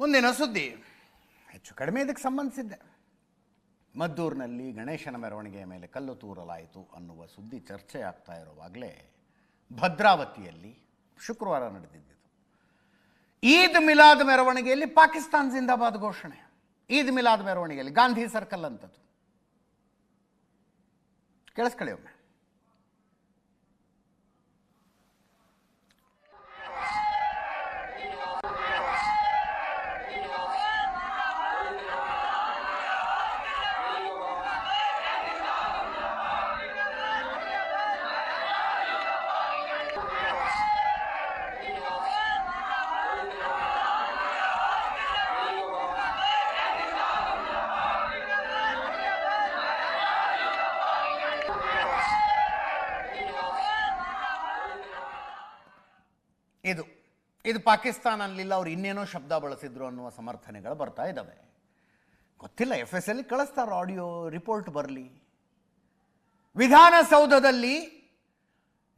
ಮುಂದಿನ ಸುದ್ದಿ. ಹೆಚ್ಚು ಕಡಿಮೆ ಇದಕ್ಕೆ ಸಂಬಂಧಿಸಿದ್ದೆ. ಮದ್ದೂರಿನಲ್ಲಿ ಗಣೇಶನ ಮೆರವಣಿಗೆಯ ಮೇಲೆ ಕಲ್ಲು ತೂರಲಾಯಿತು ಅನ್ನುವ ಸುದ್ದಿ ಚರ್ಚೆ ಆಗ್ತಾ ಇರುವಾಗಲೇ ಭದ್ರಾವತಿಯಲ್ಲಿ ಶುಕ್ರವಾರ ನಡೆದಿದ್ದು ಈದ್ ಮಿಲಾದ್ ಮೆರವಣಿಗೆಯಲ್ಲಿ ಪಾಕಿಸ್ತಾನ್ ಜಿಂದಾಬಾದ್ ಘೋಷಣೆ. ಈದ್ ಮಿಲಾದ್ ಮೆರವಣಿಗೆಯಲ್ಲಿ ಗಾಂಧಿ ಸರ್ಕಲ್ ಅಂತದ್ದು. ಕೇಳಿಸ್ಕೊಳ್ಳಿ ಒಮ್ಮೆ. ಇದು ಪಾಕಿಸ್ತಾನ ಅಲ್ಲಿಲ್ಲ ಅವ್ರು ಇನ್ನೇನೋ ಶಬ್ದ ಬಳಸಿದ್ರು ಅನ್ನುವ ಸಮರ್ಥನೆಗಳು ಬರ್ತಾ ಇದ್ದಾವೆ ಗೊತ್ತಿಲ್ಲ ಎಫ್ ಎಸ್ ಎಲ್ಲಿ ಕಳಿಸ್ತಾರೆ ಆಡಿಯೋ ರಿಪೋರ್ಟ್ ಬರಲಿ. ವಿಧಾನಸೌಧದಲ್ಲಿ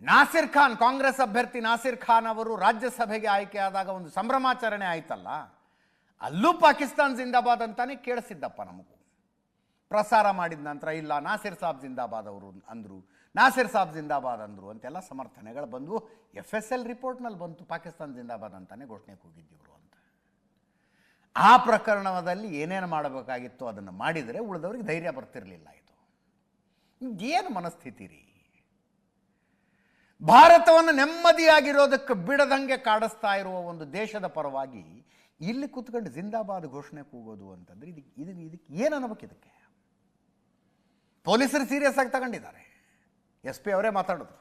ನಾಸಿರ್ ಖಾನ್, ಕಾಂಗ್ರೆಸ್ ಅಭ್ಯರ್ಥಿ ನಾಸಿರ್ ಖಾನ್ ಅವರು ರಾಜ್ಯಸಭೆಗೆ ಆಯ್ಕೆಯಾದಾಗ ಒಂದು ಸಂಭ್ರಮಾಚರಣೆ ಆಯ್ತಲ್ಲ? ಅಲ್ಲೂ ಪಾಕಿಸ್ತಾನ್ ಜಿಂದಾಬಾದ್ ಅಂತಾನೆ ಕೇಳಿಸಿದ್ದಪ್ಪ ನಮಗೂ. ಪ್ರಸಾರ ಮಾಡಿದ ನಂತರ, ಇಲ್ಲ, ನಾಸಿರ್ ಸಾಬ್ ಜಿಂದಾಬಾದ್ ಅವರು ಅಂದರು. ನಾಸಿರ್ ಸಾಬ್ ಜಿಂದಾಬಾದ್ ಅಂದರು ಅಂತೆಲ್ಲ ಸಮರ್ಥನೆಗಳು ಬಂದವು. ಎಫ್ ಎಸ್ ಎಲ್ ರಿಪೋರ್ಟ್ನಲ್ಲಿ ಬಂತು ಪಾಕಿಸ್ತಾನ್ ಜಿಂದಾಬಾದ್ ಅಂತಾನೆ ಘೋಷಣೆ ಕೂಗಿದ್ದಿವರು ಅಂತ. ಆ ಪ್ರಕರಣದಲ್ಲಿ ಏನೇನು ಮಾಡಬೇಕಾಗಿತ್ತು ಅದನ್ನು ಮಾಡಿದರೆ ಉಳಿದವ್ರಿಗೆ ಧೈರ್ಯ ಬರ್ತಿರಲಿಲ್ಲ ಇದು. ಏನು ಮನಸ್ಥಿತಿ ರೀ? ಭಾರತವನ್ನು ನೆಮ್ಮದಿಯಾಗಿರೋದಕ್ಕೆ ಬಿಡದಂಗೆ ಕಾಡಿಸ್ತಾ ಇರುವ ಒಂದು ದೇಶದ ಪರವಾಗಿ ಇಲ್ಲಿ ಕೂತ್ಕೊಂಡು ಜಿಂದಾಬಾದ್ ಘೋಷಣೆ ಕೂಗೋದು ಅಂತಂದ್ರೆ ಇದಕ್ಕೆ ಇದಕ್ಕೆ ಇದಕ್ಕೆ ಏನು ಅನ್ಬೇಕು ಇದಕ್ಕೆ? ಪೊಲೀಸರು ಸೀರಿಯಸ್ ಆಗಿ ತಗೊಂಡಿದ್ದಾರೆ. ಎಸ್ ಪಿ ಅವರೇ ಮಾತಾಡಿದ್ರು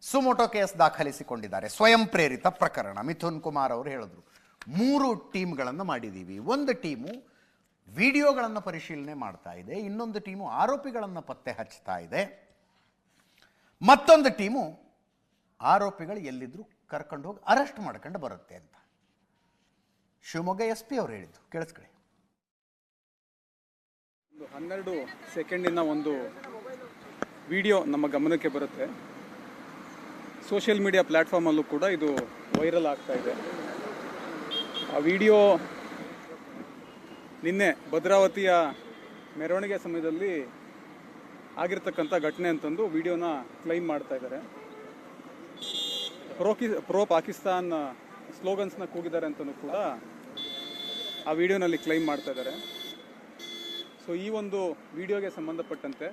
ಸುಮೋಟೋ ಕೇಸ್ ದಾಖಲಿಸಿಕೊಂಡಿದ್ದಾರೆ. ಸ್ವಯಂ ಪ್ರೇರಿತ ಪ್ರಕರಣ. ಮಿಥುನ್ ಕುಮಾರ್ ಅವರು ಹೇಳಿದ್ರು. ಮೂರು ಟೀಮ್ಗಳನ್ನು ಮಾಡಿದ್ದೀವಿ. ಒಂದು ಟೀಮು ವಿಡಿಯೋಗಳನ್ನು ಪರಿಶೀಲನೆ ಮಾಡ್ತಾ ಇದೆ. ಇನ್ನೊಂದು ಟೀಮು ಆರೋಪಿಗಳನ್ನು ಪತ್ತೆ ಹಚ್ತಾ ಇದೆ. ಮತ್ತೊಂದು ಟೀಮು ಆರೋಪಿಗಳು ಎಲ್ಲಿದ್ರು ಕರ್ಕೊಂಡು ಹೋಗಿ ಅರೆಸ್ಟ್ ಮಾಡ್ಕೊಂಡು ಬರುತ್ತೆ ಅಂತ. ಶಿವಮೊಗ್ಗ ಎಸ್ ಪಿ ಅವರು ಹೇಳಿದ್ದು. ಕೇಳಿಸ್ಕೊಳ್ಳಿ. ಹನ್ನೆರಡು ಸೆಕೆಂಡಿನ ಒಂದು ವಿಡಿಯೋ ನಮ್ಮ ಗಮನಕ್ಕೆ ಬರುತ್ತೆ. ಸೋಷಿಯಲ್ ಮೀಡಿಯಾ ಪ್ಲ್ಯಾಟ್ಫಾರ್ಮಲ್ಲೂ ಕೂಡ ಇದು ವೈರಲ್ ಆಗ್ತಾ ಇದೆ. ಆ ವಿಡಿಯೋ ನಿನ್ನೆ ಭದ್ರಾವತಿಯ ಮೆರವಣಿಗೆ ಸಮಯದಲ್ಲಿ ಆಗಿರ್ತಕ್ಕಂಥ ಘಟನೆ ಅಂತಂದು ವಿಡಿಯೋನ ಕ್ಲೈಮ್ ಮಾಡ್ತಾ ಇದ್ದಾರೆ. ಪ್ರೋಕಿ ಪ್ರೋ ಪಾಕಿಸ್ತಾನ್ ಸ್ಲೋಗನ್ಸ್ನ ಕೂಗಿದ್ದಾರೆ ಅಂತಲೂ ಕೂಡ ಆ ವಿಡಿಯೋನಲ್ಲಿ ಕ್ಲೈಮ್ ಮಾಡ್ತಾ ಇದ್ದಾರೆ. ಸೊ ಈ ಒಂದು ವಿಡಿಯೋಗೆ ಸಂಬಂಧಪಟ್ಟಂತೆ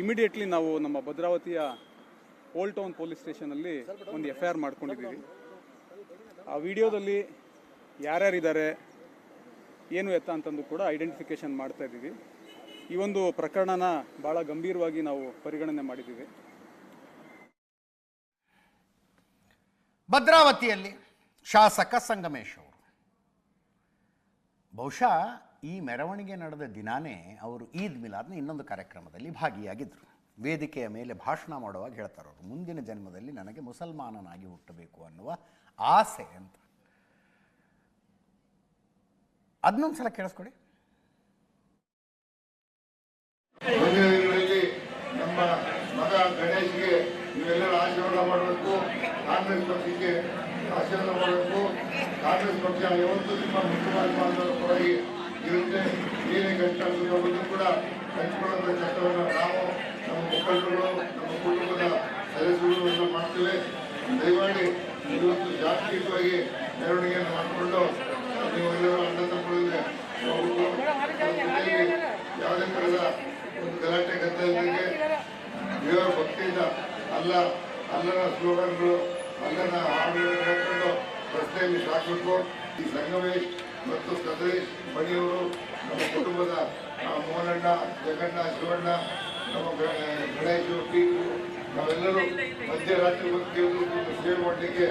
ಇಮಿಡಿಯೇಟ್ಲಿ ನಾವು ನಮ್ಮ ಭದ್ರಾವತಿಯ ಓಲ್ಡ್ ಟೌನ್ ಪೊಲೀಸ್ ಸ್ಟೇಷನಲ್ಲಿ ಒಂದು ಎಫ್ ಐ ಆರ್ ಮಾಡ್ಕೊಂಡಿದ್ದೀವಿ. ಆ ವಿಡಿಯೋದಲ್ಲಿ ಯಾರ್ಯಾರಿದ್ದಾರೆ, ಏನು ಎತ್ತ ಅಂತಂದು ಕೂಡ ಐಡೆಂಟಿಫಿಕೇಶನ್ ಮಾಡ್ತಾ ಇದ್ದೀವಿ. ಈ ಒಂದು ಪ್ರಕರಣನ ಭಾಳ ಗಂಭೀರವಾಗಿ ನಾವು ಪರಿಗಣನೆ ಮಾಡಿದ್ದೀವಿ. ಭದ್ರಾವತಿಯಲ್ಲಿ ಶಾಸಕ ಸಂಗಮೇಶ್ ಅವರು. ಬಹುಶಃ ಈ ಮೆರವಣಿಗೆ ನಡೆದ ದಿನಾನೇ ಅವರು ಈದ್ ಮಿಲಾದ್ನ ಇನ್ನೊಂದು ಕಾರ್ಯಕ್ರಮದಲ್ಲಿ ಭಾಗಿಯಾಗಿದ್ದರು ವೇದಿಕೆಯ ಮೇಲೆ ಭಾಷಣ ಮಾಡುವಾಗ ಹೇಳ್ತಾರೆ ಅವರು, ಮುಂದಿನ ಜನ್ಮದಲ್ಲಿ ನನಗೆ ಮುಸಲ್ಮಾನನಾಗಿ ಹುಟ್ಟಬೇಕು ಅನ್ನುವ ಆಸೆ ಅಂತ. ಅದನ್ನೊಂದು ಸಲ ಕೇಳಿಸ್ಕೊಡಿ. ನಮ್ಮ ಮಗ ಗಣೇಶ್ಗೆ ನೀವೆಲ್ಲರೂ ಆಶೀರ್ವಾದ ಮಾಡಬೇಕು, ಕಾಂಗ್ರೆಸ್ ಪಕ್ಷಕ್ಕೆ ಆಶೀರ್ವಾದ ಮಾಡಬೇಕು. ಕಾಂಗ್ರೆಸ್ ಪಕ್ಷ ಯಾವತ್ತೂ ನಿಮ್ಮ ಮುಖ್ಯವಾಗಿ ಇರುತ್ತೆ. ಏನೇ ಕಷ್ಟ ಅನ್ನೋದನ್ನು ಕೂಡ ಹಂಚಿಕೊಳ್ಳುವಂಥ ಕಷ್ಟವನ್ನು ನಾವು ನಮ್ಮ ಮುಖಂಡರು ನಮ್ಮ ಕುಟುಂಬದ ಸದಸ್ಯರು ಎಲ್ಲ ಮಾಡ್ತೇವೆ. ದಯಮಾಡಿ ಇವತ್ತು ಜಾಗತಿಕವಾಗಿ ಮೆರವಣಿಗೆಯನ್ನು ಮಾಡಿಕೊಂಡು ನೀವೆಲ್ಲರೂ ಅಣ್ಣ ತಗೊಳ್ಳಿದ್ರೆ ಯಾವುದೇ ಥರದ ಒಂದು ಗಲಾಟೆ ಗದ್ದಲಗಳಿಗೆ ದೇವರ ಭಕ್ತಿಯಿಂದ ಅಲ್ಲ, ಅಲ್ಲನ ಸ್ಲೋಗನ್ಗಳು, ಅಲ್ಲನ ಹಾಡುಗಳನ್ನು ಹೇಳ್ಕೊಂಡು ರಸ್ತೆಯಲ್ಲಿ ಸಾಕಬೇಕು ಈ ಸಂಗಮೇಶ್ ಮತ್ತು ಕದ್ರಿ ಮಣಿಯವರು ನಮ್ಮ ಕುಟುಂಬದ ಮೋಹನಣ್ಣ ಜಗಣ್ಣ ಶಿವಣ್ಣ, ನಮ್ಮ ಗಣೇಶ್ ಟೀಕು ನಾವೆಲ್ಲರೂ ಮಧ್ಯರಾತ್ರಿ ಬಂದು ಸೇವೆ ಮಾಡಲಿಕ್ಕೆ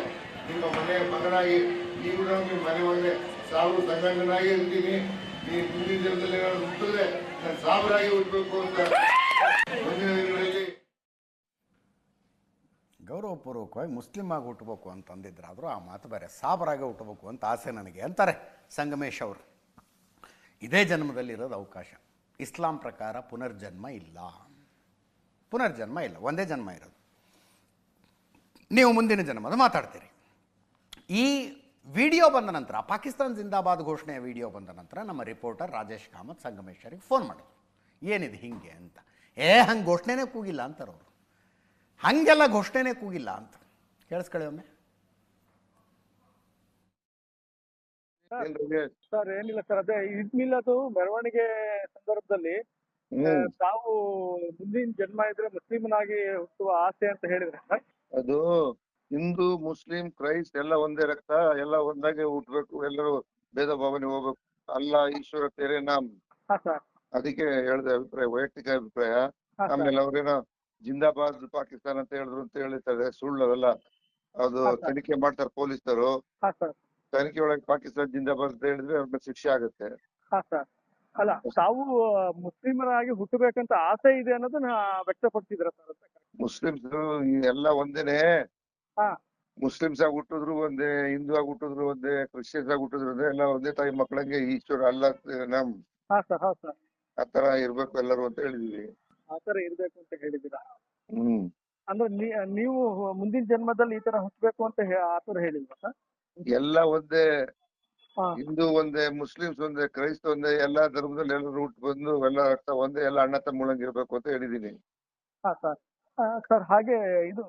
ನಿಮ್ಮ ಮನೆಯ ಮಗನಾಗಿ, ನೀವು ನಮಗೆ ಮನೆ ಮಗನೇ ಸಾವಿರ ಸಂಗಣ್ಣನಾಗಿ ಇರ್ತೀನಿ. ಈ ಮುಂದಿನ ದಿನದಲ್ಲಿ ಏನಾದರೂ ಹುಟ್ಟಿದ್ರೆ ನಾನು ಸಾವಿರಾಗಿ ಹುಟ್ಟಬೇಕು ಅಂತ. ಮುಂದಿನ ಗೌರವಪೂರ್ವಕವಾಗಿ ಮುಸ್ಲಿಮ್ ಆಗಿ ಹುಟ್ಟಬೇಕು ಅಂತ ಅಂದಿದ್ರಾದರೂ ಆ ಮಾತು ಬೇರೆ ಸಾಬರಾಗಿ ಹುಟ್ಟಬೇಕು ಅಂತ ಆಸೆ ನನಗೆ ಅಂತಾರೆ ಸಂಗಮೇಶ್ ಅವರು. ಇದೇ ಜನ್ಮದಲ್ಲಿರೋದು ಅವಕಾಶ. ಇಸ್ಲಾಂ ಪ್ರಕಾರ ಪುನರ್ಜನ್ಮ ಇಲ್ಲ. ಪುನರ್ಜನ್ಮ ಇಲ್ಲ, ಒಂದೇ ಜನ್ಮ ಇರೋದು. ನೀವು ಮುಂದಿನ ಜನ್ಮದ ಮಾತಾಡ್ತೀರಿ. ಈ ವಿಡಿಯೋ ಬಂದ ನಂತರ, ಪಾಕಿಸ್ತಾನ ಜಿಂದಾಬಾದ್ ಘೋಷಣೆಯ ವಿಡಿಯೋ ಬಂದ ನಂತರ ನಮ್ಮ ರಿಪೋರ್ಟರ್ ರಾಜೇಶ್ ಕಾಮತ್ ಸಂಗಮೇಶ್ವರಿಗೆ ಫೋನ್ ಮಾಡಿದ್ರು. ಏನಿದೆ ಹಿಂಗೆ ಅಂತ. ಏ, ಹಂಗೆ ಘೋಷಣೆನೇ ಕೂಗಿಲ್ಲ ಅಂತಾರೆ ಅವರು. ಹಾಗೆಲ್ಲ ಘೋಷಣೆನೇ ಕೂಗಿಲ್ಲ ಅಂತ. ಕೇಳಿಸ್ಕೊಳ್ಳಿ ಒಮ್ಮೆ. ಸರ್ ಏನಿಲ್ಲ ಸರ್ ಅದೇ ಇದ್ ಅದು ಮೆರವಣಿಗೆ ಸಂದರ್ಭದಲ್ಲಿ ತಾವು ಮುಂದಿನ ಜನ್ಮ ಇದ್ರೆ ಮುಸ್ಲಿಮನಾಗಿ ಹುಟ್ಟುವ ಆಸೆ ಅಂತ ಹೇಳಿದ್ರೆ ಸರ್. ಅದು ಹಿಂದೂ ಮುಸ್ಲಿಂ ಕ್ರೈಸ್ಟ್ ಎಲ್ಲ ಒಂದೇ ರಕ್ತ ಎಲ್ಲ ಒಂದಾಗೆ ಹುಟ್ಟಬೇಕು ಎಲ್ಲರೂ ಭೇದ ಭಾವನೆ ಹೋಗ್ಬೇಕು. ಅಲ್ಲ ಈಶ್ವರ ತೆರೆ ನಾಮ್. ಅದಕ್ಕೆ ಹೇಳ್ದೆ ಅಭಿಪ್ರಾಯ ವೈಯಕ್ತಿಕ ಅಭಿಪ್ರಾಯ. ಆಮೇಲೆ ಅವ್ರೇನೋ ಜಿಂದಾಬಾದ್ ಪಾಕಿಸ್ತಾನ ಅಂತ ಹೇಳಿದ್ರು ಅಂತ ಹೇಳ್ತಾರೆ ಸುಳ್ಳು ಅದೆಲ್ಲ ಅದು ಹಾ. ತನಿಖೆ ಮಾಡ್ತಾರೆ ಪೊಲೀಸರು ಹಾ ಸರ್. ತನಿಖೆ ಒಳಗೆ ಪಾಕಿಸ್ತಾನ ಜಿಂದಾಬಾದ್ ಅಂತ ಹೇಳಿದ್ರೆ ಅವ್ರ ಮೇಲೆ ಶಿಕ್ಷೆ ಆಗುತ್ತೆ. ಹಾ ಸರ್. ಅಲ್ಲ ತಾವು ಮುಸ್ಲಿಮರಾಗಿ ಹುಟ್ಟಬೇಕಂತ ಆಸೆ ಇದೆ ಅನ್ನೋದನ್ನ ವ್ಯಕ್ತಪಡಿಸಿದ್ರ ಸರ್? ಅಂತ ಮುಸ್ಲಿಮ್ಸ್ ಎಲ್ಲ ಒಂದೇನೆ. ಹಾ. ಮುಸ್ಲಿಮ್ಸ್ ಆಗಿ ಹುಟ್ಟಿದ್ರು ಒಂದೇ ಹಿಂದೂ ಆಗಿ ಹುಟ್ಟಿದ್ರು ಒಂದೇ ಕ್ರಿಶ್ಚಿಯನ್ಸ್ ಆಗಿ ಹುಟ್ಟಿದ್ರು ಒಂದೇ ಎಲ್ಲ ಒಂದೇ ತಾಯಿ ಮಕ್ಕಳಂಗೆ ಈಶ್ವರ ಅಲ್ಲ ನಮ್. ಹಾ ಸರ್ ಹೌದು ಸರ್. ಆತರ ಇರ್ಬೇಕು ಎಲ್ಲರೂ ಅಂತ ಹೇಳಿದೀವಿ. ಆ ತರ ಇರ್ಬೇಕು ಅಂತ ಹೇಳಿದಿರಾ ಹ್ಮ್. ಅಂದ್ರೆ ನೀವು ಮುಂದಿನ ಜನ್ಮದಲ್ಲಿ ಈ ತರ ಹುಟ್ಟಬೇಕು ಅಂತ ಆತರ ಹೇಳಿಲ್ವಾ ಸರ್? ಎಲ್ಲ ಒಂದೇ ಹಿಂದೂ ಒಂದೇ ಮುಸ್ಲಿಮ್ಸ್ ಒಂದೇ ಕ್ರೈಸ್ತ ಒಂದೇ ಎಲ್ಲಾ ಧರ್ಮದಲ್ಲಿ ಎಲ್ಲರೂ ಹುಟ್ಟು ಬಂದು ಎಲ್ಲ ರಕ್ತ ಒಂದೇ ಎಲ್ಲ ಅಣ್ಣ ತಮ್ಮ ಇರಬೇಕು ಅಂತ ಹೇಳಿದೀನಿ ಹಾ ಸರ್. ಸರ್ ಹಾಗೆ ಇದು